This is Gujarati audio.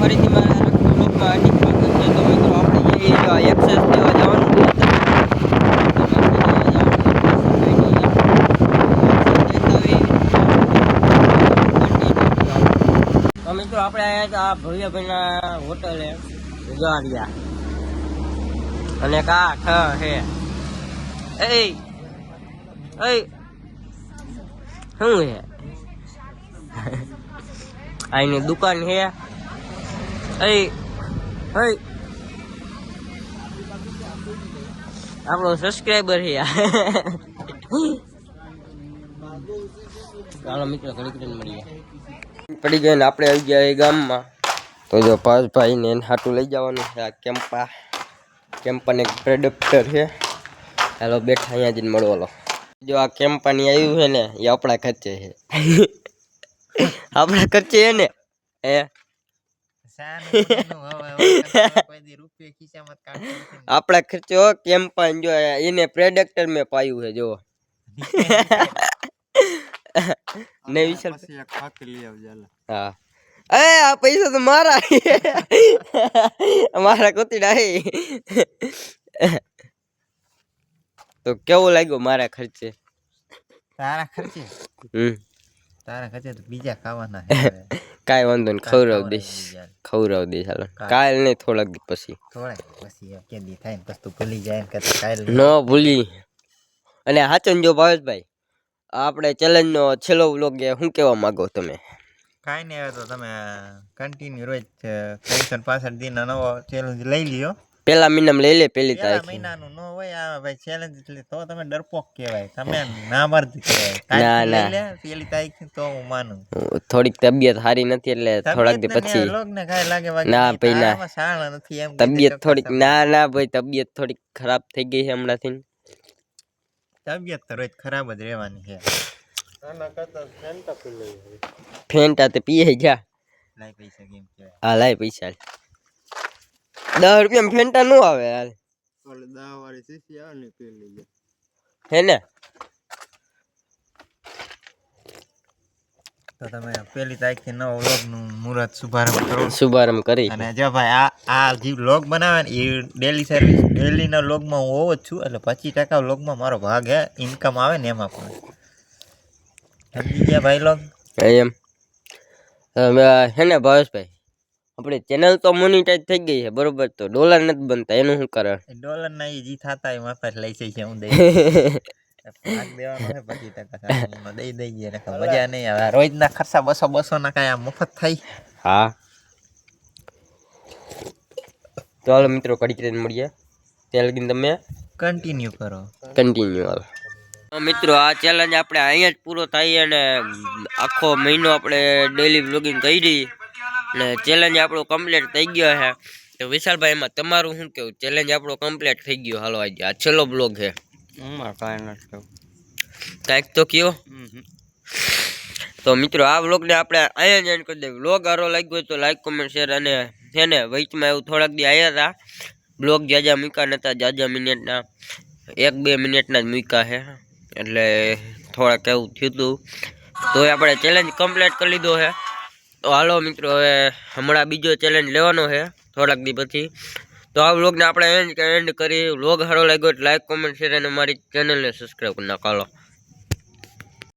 ફરીથી મારા લોકમાં હાર્દિક તો આપણે આ એક્સેસ છે. તો આ ભવ્યભાઈના હોટલે ઉગાડ્યા. અને કા ઠ હે એ એ, શું હે આની દુકાન હે એ આપણો સબસ્ક્રાઈબર છે. ચાલો મિત્રો ઘડી ઘડી મળીએ. પડી ગયા ને આપણે આવી ગયા એ ગામમાં. તો જો પાસભાઈ ને એને હાટું લઈ જવાનું છે આ કેમ્પા. કેમ્પાને એક પ્રોડક્ટર છે. હાલો બેઠા અહીંયા જઈને મળવાનો જો આ કેમ્પાની આવ્યું છે ને, એ આપણા ખર્ચે છે. આપણા ખર્ચે છે ને? એ આપણા ખર્ચો કેમ્પાન જો એને પ્રેડક્ટર મેં પાયું છે જો ને વિશાલ હા. એ આ પૈસા તો મારા મારા કોતીડા હે તો કેવું લાગ્યું મારા ખર્ચે? તારા ખર્ચે? હમ. તારા ખર્ચે તો બીજા ખાવાના કાંઈ વાંધો નહીં ખવડાવ દઈશ. ખવડાવ દઈશ હાલો. કાલ નહીં થોડાક દી પછી. થોડા પછી કે દી થાય પછી તું ભૂલી જાય ને કરતા કાલ ન ભૂલી. અને હાચન જો ભાવેશભાઈ આપણે ચેલેન્જ નો છેલ્લો વ્લોગ શું કહેવા માંગો તમે? કાંઈ નહીં તો તમે કન્ટિન્યુ રોજ ત્રણસો પાસઠ દિનનો નવો ચેલેન્જ લઈ લ્યો. પેલા મહિનામાં લઈ લે પેલી પેલા તારીખ. મહિનાનું. નો હોય આ ભાઈ ચેલેન્જ એટલે તો તમે ડરપોક કહેવાય. તમે ના મર્દ કહેવાય. ના, ના. લે પેલી તારીખ તો હું માનું. થોડીક તબિયત સારી નથી એટલે થોડાક દી પછી. લોગને કાંઈ લાગે ના, નહીં, ભાઈ, ના. તારામાં નથી એમ તબિયત થોડીક ના ના ભાઈ તબિયત થોડીક ખરાબ થઈ ગઈ છે હમણાંથી. તબિયત તો રોજ ખરાબ જ રહેવાની છે. ફેન્ટા તે પીએ જા. લાઈ પૈસા કેમ કહેવાય? હા લાય પૈસા. દસ રૂપિયા ફેન્ટા નો આવે હાલ. હે ને? તો તમે પેલી તારીખથી નવો વ્લોગનું મુહૂર્ત શુભારંભ કરો. શુભારંભ કરી. અને જો ભાઈ આ આ જે વ્લોગ બનાવે ને એ ડેલી સર્વિસ ડેલીના વ્લોગમાં હું હોવો જ છું એટલે પચીસ ટકા વ્લોગમાં મારો ભાગ હે ઇન્કમ આવે ને એમાં પણ. સમજી ગયા ભાઈ લોગ એમ. હવે હે ને ભાવેશભાઈ? આપણી ચેનલ તો મોનિટાઈઝ થઈ ગઈ છે બરોબર તો ડોલર નથી બનતા એનું શું કારણ? ડોલર ના એ જી થતા એ માથા લઈ છે હું દઈ દઈ દઈએ મજા નહીં આવે. રોજના ખર્ચા બસો બસો ના કાંઈ મફત થાય. હા. ચાલો મિત્રો કડીક રહીને મળીએ. ત્યાં લગીને તમે? કન્ટિન્યુ કરો. કન્ટિન્યુ હાલો. મિત્રો આ ચેલેન્જ આપણે અહીંયા જ પૂરો થાય અને આખો મહિનો આપણે ડેલી બ્લોગિંગ કરી અને ચેલેન્જ આપણો કમ્પ્લીટ થઈ ગયો છે. તો વિશાલભાઈ એમાં તમારું શું કેવું? ચેલેન્જ આપણો કમ્પ્લીટ થઈ ગયો હાલો આજે આ છેલ્લો બ્લોગ છે. કાંઈક તો કયો? તો મિત્રો આ વ્લોગને આપણે અહીંયા જ એન્ડ કરી દઈએ. વ્લોગ સારો લાગ્યો હોય તો લાઈક કોમેન્ટ શેર અને છે ને વચમાં એવું થોડાક દી આવ્યા હતા. બ્લોગ જાજા મૂક્યા નતા જાજા મિનિટના એક બે મિનિટના જ મૂક્યા છે. એટલે થોડાક એવું થયું હતું તો આપણે ચેલેન્જ કમ્પ્લીટ કરી લીધો છે. તો હાલો મિત્રો, હવે હમણાં બીજો ચેલેન્જ લેવાનો છે, થોડાક દી પછી. તો આ વ્લોગને આપણે એન્ડ એન્ડ કરી. વ્લોગ સારો લાગ્યો લાઇક કોમેન્ટ શેર અને મારી ચેનલને સબસ્ક્રાઈબ કરી નાખો.